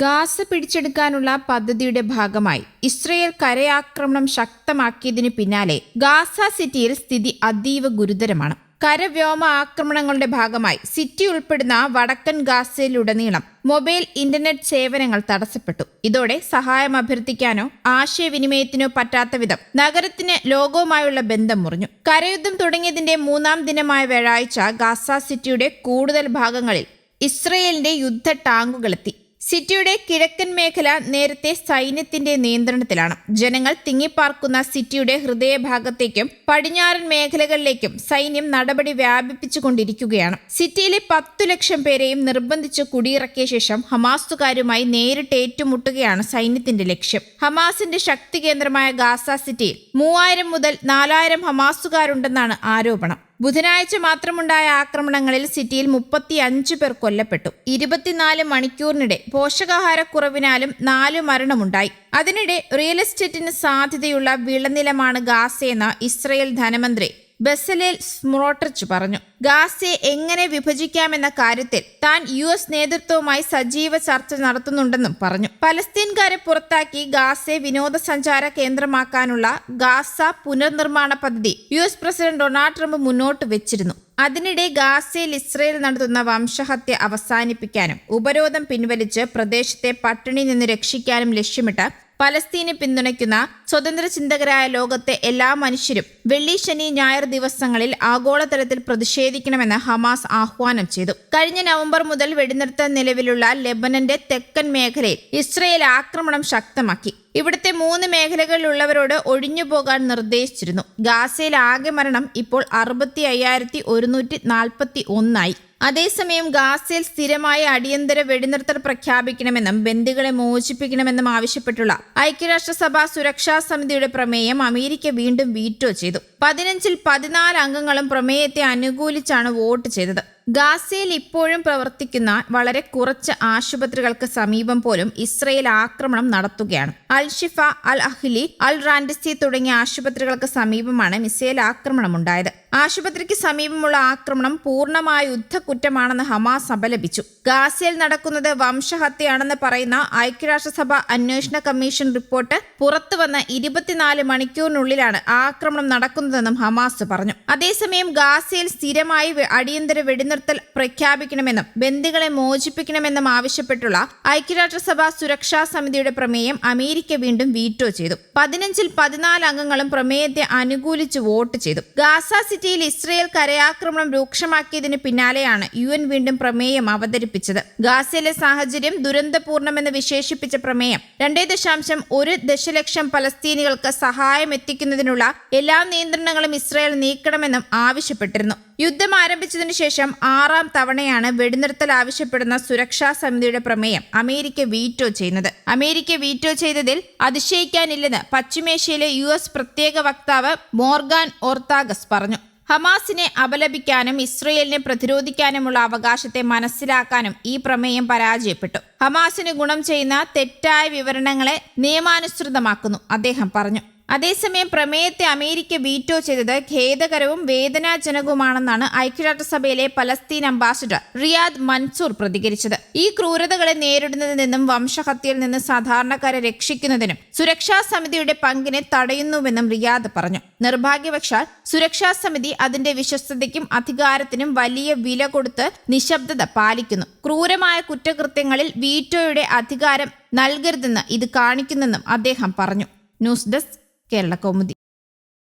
Gaza പിടിച്ചെടുക്കാനുള്ള പദ്ധതിയുടെ ഭാഗമായി Israel കരയാക്രമണം ശക്തമാക്കിയതിനു പിന്നാലെ ഗാസ സിറ്റിയിൽ സ്ഥിതി അതീവ ഗുരുതരമാണ്. കരവ്യോമ ആക്രമണങ്ങളുടെ ഭാഗമായി സിറ്റി ഉൾപ്പെടുന്ന വടക്കൻ ഗാസയിലുടനീളം മൊബൈൽ ഇന്റർനെറ്റ് സേവനങ്ങൾ തടസ്സപ്പെട്ടു. ഇതോടെ സഹായം അഭ്യർത്ഥിക്കാനോ ആശയവിനിമയത്തിനോ പറ്റാത്ത വിധം നഗരത്തിന് ലോകവുമായുള്ള ബന്ധം മുറിഞ്ഞു. കരയുദ്ധം തുടങ്ങിയതിന്റെ മൂന്നാം ദിനമായ വ്യാഴാഴ്ച ഗാസ സിറ്റിയുടെ കൂടുതൽ ഭാഗങ്ങളിൽ ഇസ്രയേലിന്റെ യുദ്ധ ടാങ്കുകളെത്തി. സിറ്റിയുടെ കിഴക്കൻ മേഖല നേരത്തെ സൈന്യത്തിന്റെ നിയന്ത്രണത്തിലാണ്. ജനങ്ങൾ തിങ്ങിപ്പാർക്കുന്ന സിറ്റിയുടെ ഹൃദയഭാഗത്തേക്കും പടിഞ്ഞാറൻ മേഖലകളിലേക്കും സൈന്യം നടപടി വ്യാപിപ്പിച്ചുകൊണ്ടിരിക്കുകയാണ്. സിറ്റിയിലെ പത്തു ലക്ഷം പേരെയും നിർബന്ധിച്ച് കുടിയിറക്കിയ ശേഷം ഹമാസുകാരുമായി നേരിട്ട് ഏറ്റുമുട്ടുകയാണ് സൈന്യത്തിന്റെ ലക്ഷ്യം. ഹമാസിന്റെ ശക്തി കേന്ദ്രമായ ഗാസ സിറ്റിയിൽ മൂവായിരം മുതൽ നാലായിരം ഹമാസുകാരുണ്ടെന്നാണ് ആരോപണം. ബുധനാഴ്ച മാത്രമുണ്ടായ ആക്രമണങ്ങളിൽ സിറ്റിയിൽ മുപ്പത്തി അഞ്ച് പേർ കൊല്ലപ്പെട്ടു. ഇരുപത്തിനാല് മണിക്കൂറിനിടെ പോഷകാഹാരക്കുറവിനാലും നാല് മരണമുണ്ടായി. അതിനിടെ റിയൽ എസ്റ്റേറ്റിന് സാധ്യതയുള്ള വിളനിലമാണ് ഗാസയെന്ന് ഇസ്രയേൽ ധനമന്ത്രി ബെസലേൽ സ്മോട്രിച്ച് പറഞ്ഞു ഗാസയെ എങ്ങനെ വിഭജിക്കാമെന്ന കാര്യത്തിൽ താൻ യു എസ് നേതൃത്വവുമായി സജീവ ചർച്ച നടത്തുന്നുണ്ടെന്നും പറഞ്ഞു. പലസ്തീൻകാരെ പുറത്താക്കി ഗാസയെ വിനോദസഞ്ചാര കേന്ദ്രമാക്കാനുള്ള ഗാസ പുനർനിർമ്മാണ പദ്ധതി U S president Donald Trump മുന്നോട്ട് വെച്ചിരുന്നു. അതിനിടെ ഗാസയിൽ ഇസ്രയേൽ നടത്തുന്ന വംശഹത്യ അവസാനിപ്പിക്കാനും ഉപരോധം പിൻവലിച്ച് പ്രദേശത്തെ പട്ടിണി നിന്ന് രക്ഷിക്കാനും ലക്ഷ്യമിട്ട് പലസ്തീനെ പിന്തുണയ്ക്കുന്ന സ്വതന്ത്ര ചിന്തകരായ ലോകത്തെ എല്ലാ മനുഷ്യരും വെള്ളി ശനി ഞായർ ദിവസങ്ങളിൽ ആഗോളതലത്തിൽ പ്രതിഷേധിക്കണമെന്ന് ഹമാസ് ആഹ്വാനം ചെയ്തു. കഴിഞ്ഞ നവംബർ മുതൽ വെടിനിർത്തൽ നിലവിലുള്ള ലെബനന്റെ തെക്കൻ മേഖലയിൽ ഇസ്രയേൽ ആക്രമണം ശക്തമാക്കി. ഇവിടുത്തെ മൂന്ന് മേഖലകളിലുള്ളവരോട് ഒഴിഞ്ഞു പോകാൻ നിർദ്ദേശിച്ചിരുന്നു. ഗാസയിൽ ആകെ മരണം ഇപ്പോൾ അറുപത്തി അയ്യായിരത്തി ഒരുന്നൂറ്റി നാൽപ്പത്തി ഒന്നായി. അതേസമയം ഗാസയിൽ സ്ഥിരമായ അടിയന്തര വെടിനിർത്തൽ പ്രഖ്യാപിക്കണമെന്നും ബന്ദികളെ മോചിപ്പിക്കണമെന്നും ആവശ്യപ്പെട്ടുള്ള ഐക്യരാഷ്ട്രസഭ സുരക്ഷാ സമിതിയുടെ പ്രമേയം അമേരിക്ക വീണ്ടും വീറ്റോ ചെയ്തു. പതിനഞ്ചിൽ പതിനാല് അംഗങ്ങളും പ്രമേയത്തെ അനുകൂലിച്ചാണ് വോട്ട് ചെയ്തത്. ഗാസയിൽ ഇപ്പോഴും പ്രവർത്തിക്കുന്ന വളരെ കുറച്ച് ആശുപത്രികൾക്ക് സമീപം പോലും ഇസ്രയേൽ ആക്രമണം നടത്തുകയാണ്. അൽ ഷിഫ അൽ അഹ്ലി അൽ റാൻഡിസി തുടങ്ങിയ ആശുപത്രികൾക്ക് സമീപമാണ് മിസൈൽ ആക്രമണം ഉണ്ടായത്. ആശുപത്രിക്ക് സമീപമുള്ള ആക്രമണം പൂർണമായ യുദ്ധക്കുറ്റമാണെന്ന് ഹമാസ് അപലപിച്ചു ഗാസയിൽ നടക്കുന്നത് വംശഹത്യയാണെന്ന് പറയുന്ന ഐക്യരാഷ്ട്രസഭ അന്വേഷണ കമ്മീഷൻ റിപ്പോർട്ട് പുറത്തുവന്ന ഇരുപത്തിനാല് മണിക്കൂറിനുള്ളിലാണ് ആക്രമണം നടക്കുന്നതെന്നും ഹമാസ് പറഞ്ഞു. അതേസമയം ഗാസയിൽ സ്ഥിരമായി അടിയന്തര വെടിനിർത്തൽ പ്രഖ്യാപിക്കണമെന്നും ബന്ദികളെ മോചിപ്പിക്കണമെന്നും ആവശ്യപ്പെട്ടുള്ള ഐക്യരാഷ്ട്രസഭ സുരക്ഷാ സമിതിയുടെ പ്രമേയം അമേരിക്ക വീണ്ടും വീറ്റോ ചെയ്തു. പതിനഞ്ചിൽ പതിനാല് അംഗങ്ങളും പ്രമേയത്തെ അനുകൂലിച്ച് വോട്ട് ചെയ്തു. ഗാസ സിറ്റിയിൽ ഇസ്രയേൽ കരയാക്രമണം രൂക്ഷമാക്കിയതിന് പിന്നാലെയാണ് യു എൻ വീണ്ടും പ്രമേയം അവതരിപ്പിച്ചത്. ഗാസയിലെ സാഹചര്യം ദുരന്തപൂർണമെന്ന് വിശേഷിപ്പിച്ച പ്രമേയം രണ്ടേ ദശാംശം ഒരു ദശലക്ഷം പലസ്തീനികൾക്ക് സഹായം എത്തിക്കുന്നതിനുള്ള എല്ലാ നിയന്ത്രണങ്ങളും ഇസ്രയേൽ നീക്കണമെന്നും ആവശ്യപ്പെട്ടിരുന്നു. യുദ്ധം ആരംഭിച്ചതിനു ശേഷം ആറാം തവണയാണ് വെടിനിർത്തൽ ആവശ്യപ്പെടുന്ന സുരക്ഷാ സമിതിയുടെ പ്രമേയം അമേരിക്ക വീറ്റോ ചെയ്യുന്നത്. അമേരിക്ക വീറ്റോ ചെയ്തതിൽ അതിശയിക്കാനില്ലെന്ന് പശ്ചിമേഷ്യയിലെ യു എസ് പ്രത്യേക വക്താവ് മോർഗാൻ ഓർത്താഗസ് പറഞ്ഞു. ഹമാസിനെ അപലപിക്കാനും ഇസ്രയേലിനെ പ്രതിരോധിക്കാനുമുള്ള അവകാശത്തെ മനസ്സിലാക്കാനും ഈ പ്രമേയം പരാജയപ്പെട്ടു. ഹമാസിന് ഗുണം ചെയ്യുന്ന തെറ്റായ വിവരണങ്ങളെ നിയമാനുസൃതമാക്കുന്നു അദ്ദേഹം പറഞ്ഞു. അതേസമയം പ്രമേയത്തെ അമേരിക്ക വീറ്റോ ചെയ്തത് ഖേദകരവും വേദനാജനകവുമാണെന്നാണ് ഐക്യരാഷ്ട്രസഭയിലെ പലസ്തീൻ അംബാസിഡർ റിയാദ് മൻസൂർ പ്രതികരിച്ചത്. ഈ ക്രൂരതകളെ നേരിടുന്നതിൽ നിന്നും വംശഹത്യയിൽ നിന്ന് സാധാരണക്കാരെ രക്ഷിക്കുന്നതിനും സുരക്ഷാ സമിതിയുടെ പങ്കിനെ തടയുന്നുവെന്നും റിയാദ് പറഞ്ഞു. നിർഭാഗ്യവശാൽ സുരക്ഷാ സമിതി അതിന്റെ വിശ്വസ്തതയ്ക്കും അധികാരത്തിനും വലിയ വില കൊടുത്ത് നിശബ്ദത പാലിക്കുന്നു. ക്രൂരമായ കുറ്റകൃത്യങ്ങളിൽ വീറ്റോയുടെ അധികാരം നൽകരുതെന്ന് ഇത് കാണിക്കുന്നെന്നും അദ്ദേഹം പറഞ്ഞു. News desk Kerala Kaumudi